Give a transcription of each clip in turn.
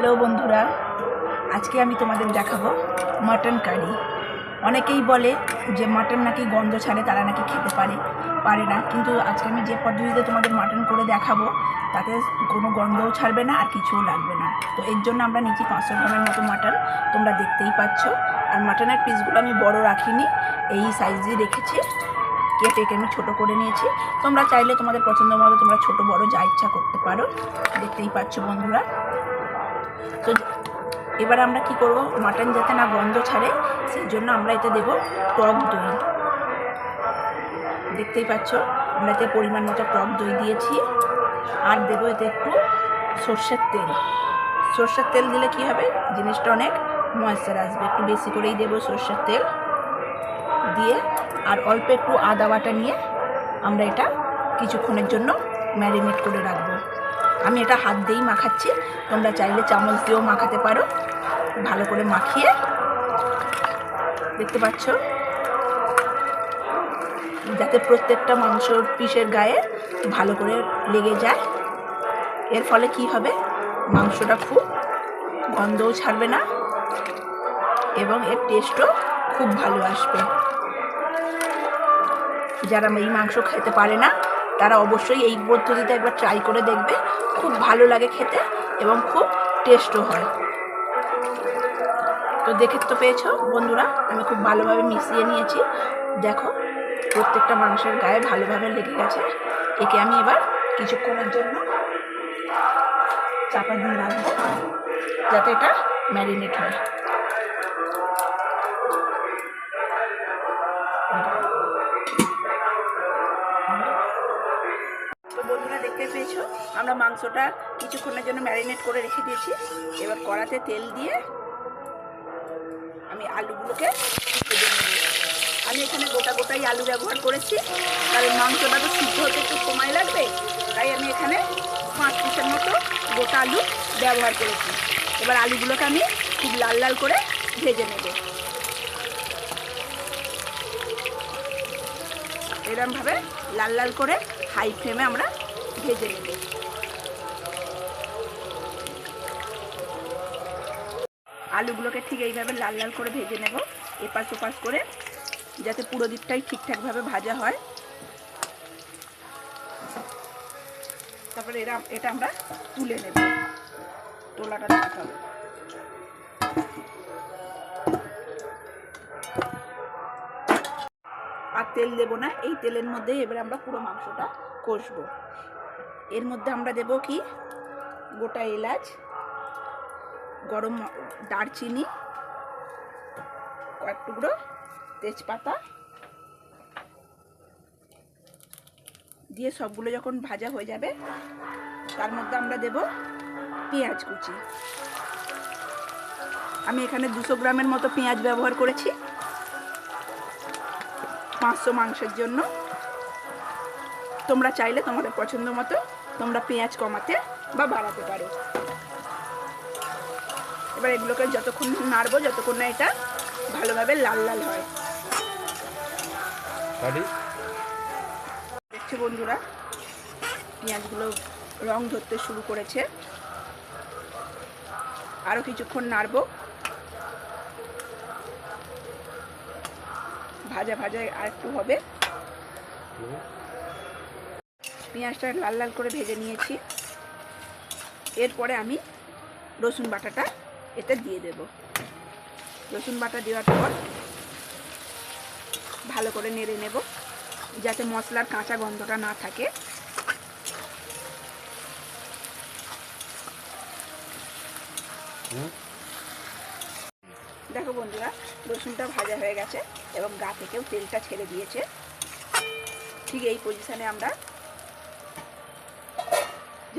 Hello বন্ধুরা, আজকে আমি তোমাদের দেখাবো মাটন কারি। অনেকেই বলে যে মাটন নাকি গন্ধ ছাড়ে, তারা নাকি খেতে পারে পারে না। কিন্তু আজকে আমি যে পদ্ধতিতে তোমাদের মাটন করে দেখাবো, তাতে কোনো গন্ধও ছাড়বে না আর কিছুও লাগবে না। তো এর জন্য আমরা নিচ্ছি পাঁচশো গ্রামের মতো মাটন, তোমরা দেখতেই পাচ্ছ। আর মাটনের পিসগুলো আমি বড় রাখিনি, এই সাইজই রেখেছি। কেটে আমি ছোটো করে নিয়েছি। তোমরা চাইলে তোমাদের পছন্দ মতো তোমরা ছোট বড় যা ইচ্ছা করতে পারো। দেখতেই পাচ্ছ বন্ধুরা। তো এবার আমরা কি করব? মাটন যাতে না গন্ধ ছাড়ে, সেই জন্য আমরা এতে দেব টক দই। দেখতেই পাচ্ছ, আমরা এতে পরিমাণ মতো টক দই দিয়েছি, আর দেবো এতে একটু সর্ষের তেল। সর্ষের তেল দিলে কি হবে? জিনিসটা অনেক ময়েশ্চার আসবে। একটু বেশি করেই দেবো সর্ষের তেল। দিয়ে আর অল্প একটু আদা বাটা নিয়ে আমরা এটা কিছুক্ষণের জন্য ম্যারিনেট করে রাখব। আমি এটা হাত দিয়েই মাখাচ্ছি। তোমরা চাইলে চামচ দিয়েও মাখাতে পারো। ভালো করে মাখিয়ে। দেখতে পাচ্ছ? যাতে প্রত্যেকটা মাংসর পিসের গায়ে ভালো করে লেগে যায়। এর ফলে কি হবে? মাংসটা খুব গন্ধও ছাড়বে না এবং এর টেস্টও খুব ভালো আসবে। যারা এই মাংস খেতে পারে না, তারা অবশ্যই এই পদ্ধতিতে একবার ট্রাই করে দেখবে। খুব ভালো লাগে খেতে এবং খুব টেস্টও হয়। তো দেখে তো পেয়েছ বন্ধুরা, আমি খুব ভালোভাবে মিশিয়ে নিয়েছি। দেখো, প্রত্যেকটা মাংসের গায়ে ভালোভাবে লেগে গেছে। একে আমি এবার কিছুক্ষণের জন্য চাপা দিয়ে রাখব, যাতে এটা ম্যারিনেট হয়। আমরা মাংসটা কিছুক্ষণের জন্য ম্যারিনেট করে রেখে দিয়েছি। এবার কড়াতে তেল দিয়ে আমি আলুগুলোকে। আমি এখানে গোটা গোটাই আলু ব্যবহার করেছি, কারণ মাংসটা তো সিদ্ধ হতে একটু সময় লাগবে, তাই আমি এখানে পাঁচ পিসের মতো গোটা আলু ব্যবহার করেছি। এবার আলুগুলোকে আমি খুব লাল লাল করে ভেজে নেব। এরমভাবে লাল লাল করে হাই ফ্লেমে আমরা ভেজে নেব। আলুগুলোকে ঠিক এইভাবে লাল লাল করে ভেজে নেব, এপাশ ওপাশ করে, যাতে পুরো দিকটাই ঠিকঠাকভাবে ভাজা হয়। তারপরে এরা, এটা আমরা তুলে নেব। তোলাটা দিতে হবে। আর তেল দেবো না, এই তেলের মধ্যে এবার আমরা পুরো মাংসটা কষবো। এর মধ্যে আমরা দেব কি? গোটা এলাচ, গরম দারচিনি, কয়েক টুকরো তেজপাতা দিয়ে সবগুলো যখন ভাজা হয়ে যাবে, তার মধ্যে আমরা দেব পেঁয়াজ কুচি। আমি এখানে দুশো গ্রামের মতো পেঁয়াজ ব্যবহার করেছি, পাঁচশো মাংসের জন্য। তোমরা চাইলে তোমাদের পছন্দ মতো তোমরা পেঁয়াজ কমাতে বা বাড়াতে পারো। এবার এগুলোকে যতক্ষণ নাড়বো যতক্ষণ না এটা ভালোভাবে লাল লাল হয়। দেখছ বন্ধুরা পেঁয়াজগুলো রং ধরতে শুরু করেছে। আরও কিছুক্ষণ নাড়বো। ভাজা ভাজা আর একটু হবে। পেঁয়াজটা লাল লাল করে ভেজে নিয়েছি। এরপরে আমি রসুন বাটাটা এতে দিয়ে দেব। রসুন বাটা দেওয়ার পর ভালো করে নেড়ে নেব, যাতে মশলার কাঁচা গন্ধটা না থাকে। দেখো বন্ধুরা, রসুনটা ভাজা হয়ে গেছে, এবং গা থেকেও তেলটা ছেড়ে দিয়েছে। ঠিক এই পজিশানে আমরা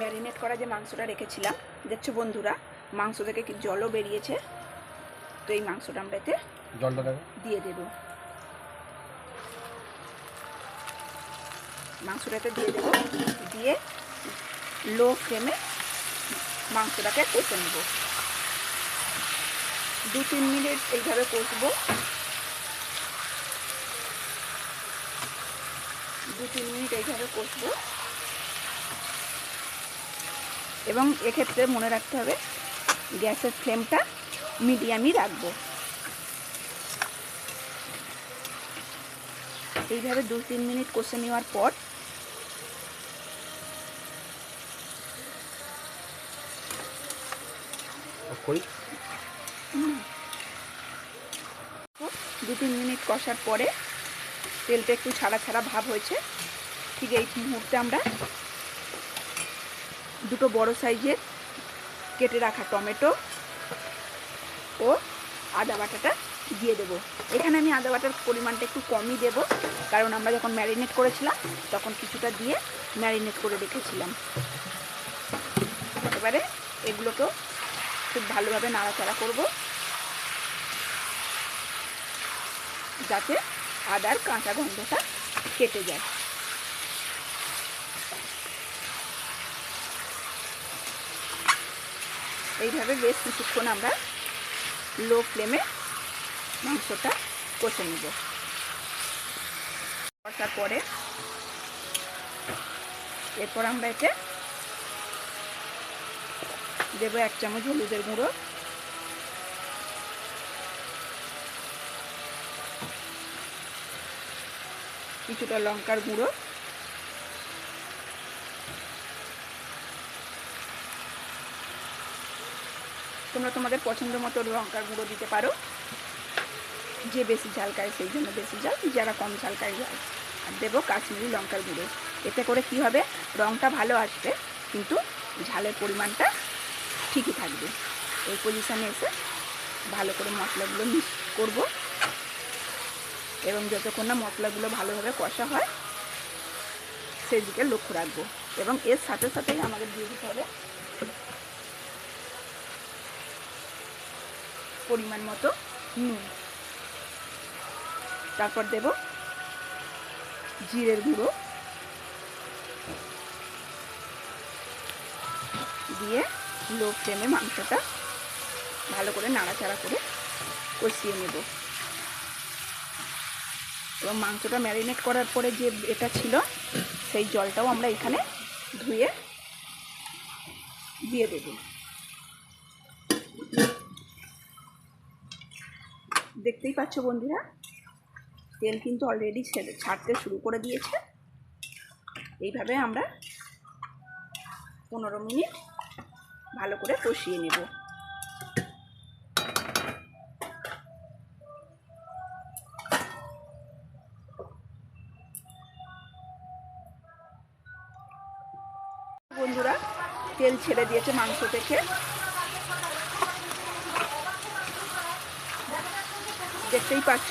ম্যারিনেট করা যে মাংসটা রেখেছিলাম দেখছ বন্ধুরা মাংস থেকে কি জলও বেরিয়েছে? তো এই মাংসটা আমরা এতে জলটা দিয়ে দেব। মাংসটাতে দিয়ে দেব। দিয়ে লো ফ্লেমে মাংসটাকে কষে নেব। দু তিন মিনিট এইভাবে কষবো। দু তিন মিনিট এইভাবে কষবো। এবং এক্ষেত্রে মনে রাখতে হবে গ্যাসের ফ্লেমটা মিডিয়ামই রাখব। এইভাবে দু তিন মিনিট কষে নেওয়ার পর দু তিন মিনিট কষার পরে তেলটা একটু ছাড়া ছাড়া ভাব হয়েছে। ঠিক এই মুহূর্তে আমরা দুটো বড় সাইজের কেটে রাখা টমেটো ও আদা বাটাটা দিয়ে দেবো। এখানে আমি আদা বাটার পরিমাণটা একটু কমই দেব, কারণ আমরা যখন ম্যারিনেট করেছিলাম, তখন কিছুটা দিয়ে ম্যারিনেট করে রেখেছিলাম। এবারে এগুলোকেও খুব ভালোভাবে নাড়াচাড়া করব, যাতে আদার কাঁচা গন্ধটা কেটে যায়। এইভাবে বেশ কিছুক্ষণ আমরা লো ফ্লেমে মাংসটা কষে নেব। কষার পরে এরপর আমরা এতে দেবো এক চামচ হলুদের গুঁড়ো। কিছুটা লঙ্কার গুঁড়ো। তোমরা তোমাদের পছন্দ মতো লঙ্কার গুঁড়ো দিতে পারো। যে বেশি ঝাল খায় সেই জন্য বেশি ঝাল, যারা কম ঝাল খায় ঝাল। আর দেবো কাশ্মীরি লঙ্কার গুঁড়ো। এতে করে কি হবে? রঙটা ভালো আসবে, কিন্তু ঝালের পরিমাণটা ঠিকই থাকবে। এই পজিশানে এসে ভালো করে মশলাগুলো মিক্স করব। এবং যতক্ষণ না মশলাগুলো ভালোভাবে কষা হয় সেই দিকে লক্ষ্য রাখব। এবং এর সাথে সাথেই আমাদের দিয়ে দিতে হবে পরিমাণ মতো নুন। তারপর দেব জিরের গুঁড়ো। দিয়ে লো ফ্লেমে মাংসটা ভালো করে নাড়াচাড়া করে কষিয়ে নেব। এবং মাংসটা ম্যারিনেট করার পরে যে এটা ছিল, সেই জলটাও আমরা এখানে ধুয়ে দিয়ে দেব। দেখতেই পাচ্ছ বন্ধুরা? তেল কিন্তু অলরেডি ছেড়ে ছাড়তে শুরু করে দিয়েছে। এইভাবে আমরা পনেরো মিনিট ভালো করে কষিয়ে নেব। বন্ধুরা, তেল ছেড়ে দিয়েছে মাংস থেকে। দেখতেই পাচ্ছ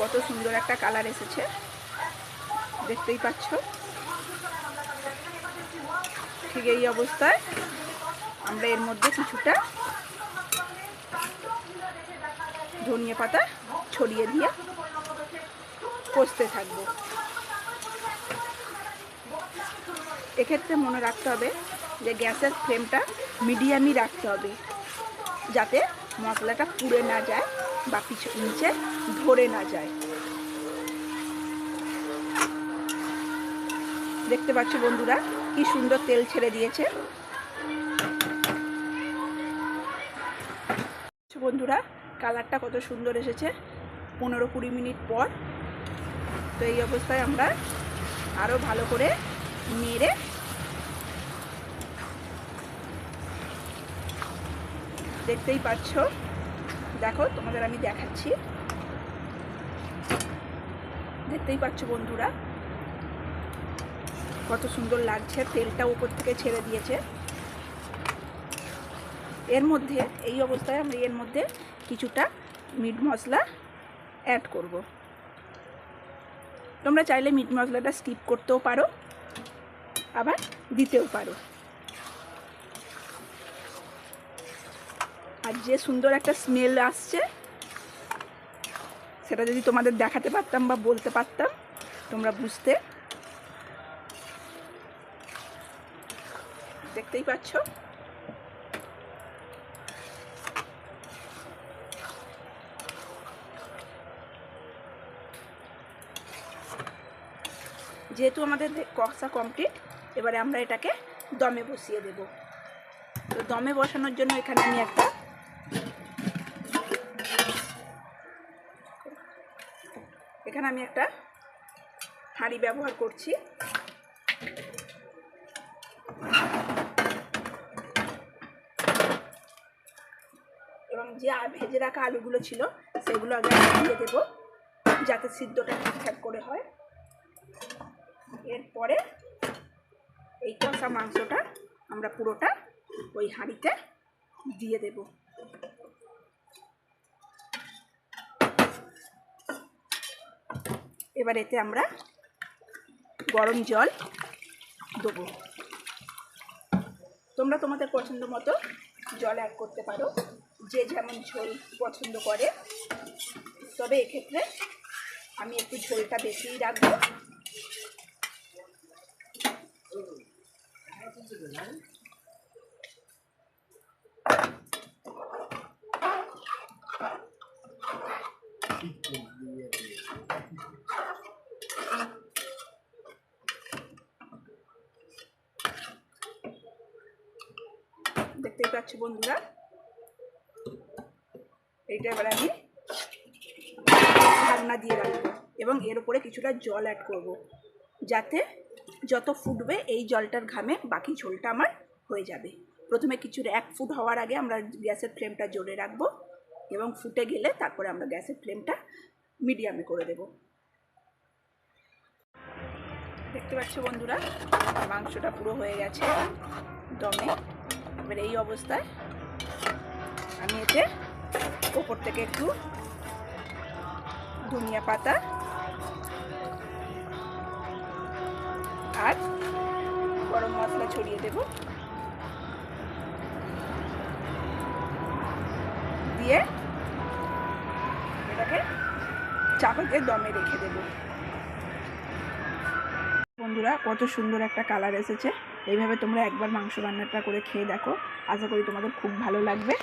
কত সুন্দর একটা কালার এসেছে। দেখতেই পাচ্ছ। ঠিক এই অবস্থায় আমরা এর মধ্যে কিছুটা ধনিয়া পাতা ছড়িয়ে দিয়ে কষতে থাকব। এক্ষেত্রে মনে রাখতে হবে যে গ্যাসের ফ্লেমটা মিডিয়ামই রাখতে হবে, যাতে মশলাটা পুড়ে না যায়। বা পিছু নিচে ধরে না যায়। দেখতে পাচ্ছ বন্ধুরা, কি সুন্দর তেল ছেড়ে দিয়েছে। বন্ধুরা, কালারটা কত সুন্দর এসেছে। পনেরো কুড়ি মিনিট পর। তো এই অবস্থায় আমরা আরও ভালো করে নেড়ে দেখতেই পাচ্ছ দেখো, তোমাদের আমি দেখাচ্ছি। দেখতেই পাচ্ছ বন্ধুরা, কত সুন্দর লাগছে তেলটা উপর থেকে ছেড়ে দিয়েছে। এর মধ্যে, এই অবস্থায় আমরা এর মধ্যে কিছুটা মিট মশলা অ্যাড করব। তোমরা চাইলে মিট মশলাটা স্কিপ করতেও পারো, আবার দিতেও পারো। আর যে সুন্দর একটা স্মেল আসছে, সেটা যদি তোমাদের দেখাতে পারতাম বা বলতে পারতাম, তোমরা বুঝতে। দেখতেই পাচ্ছ? যেহেতু আমাদের কষা কমপ্লিট এবারে আমরা এটাকে দমে বসিয়ে দেব। তো দমে বসানোর জন্য এখানে আমি একটা এখানে আমি একটা হাঁড়ি ব্যবহার করছি। এবং যে ভেজে রাখা আলুগুলো ছিল, সেগুলো আগে দিয়ে দেবো, যাতে সিদ্ধটা ঠিকঠাক করে হয়। এরপরে এই কষা মাংসটা আমরা পুরোটা ওই হাঁড়িতে দিয়ে দেব। এবার এতে আমরা গরম জল দেবো। তোমরা তোমাদের পছন্দ মতো জল অ্যাড করতে পারো। যে যেমন ঝোল পছন্দ করে। তবে এক্ষেত্রে আমি একটু ঝোলটা বেশিই রাখব। দেখতেই পাচ্ছ বন্ধুরা। এইটা এবার আমি ঢাকনা দিয়ে রাখব এবং এর উপরে কিছুটা জল অ্যাড করব যাতে যত ফুটবে এই জলটার ঘামে বাকি ঝোলটা আমার হয়ে যাবে। প্রথমে কিছুর এক ফুট হওয়ার আগে আমরা গ্যাসের ফ্লেমটা জোরে রাখব এবং ফুটে গেলে তারপরে আমরা গ্যাসের ফ্লেমটা মিডিয়ামে করে দেব। দেখতে পাচ্ছ বন্ধুরা, মাংসটা পুরো হয়ে গেছে দমে। এবার এই অবস্থায় আমি এতে ওপর থেকে একটু ধনিয়া পাতা আর গরম মশলা ছড়িয়ে দেব। দিয়ে এটাকে চাপাতে দমে রেখে দেব। বন্ধুরা, কত সুন্দর একটা কালার এসেছে। এইভাবে তোমরা একবার মাংস রান্নাটা করে খেয়ে দেখো। আশা করি তোমাদের খুব ভালো লাগবে।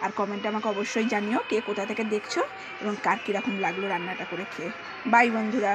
আর কমেন্টে আমাকে অবশ্যই জানিও কে কোথা থেকে দেখছ এবং কার কীরকম লাগল রান্নাটা করে খেয়ে। বাই বন্ধুরা।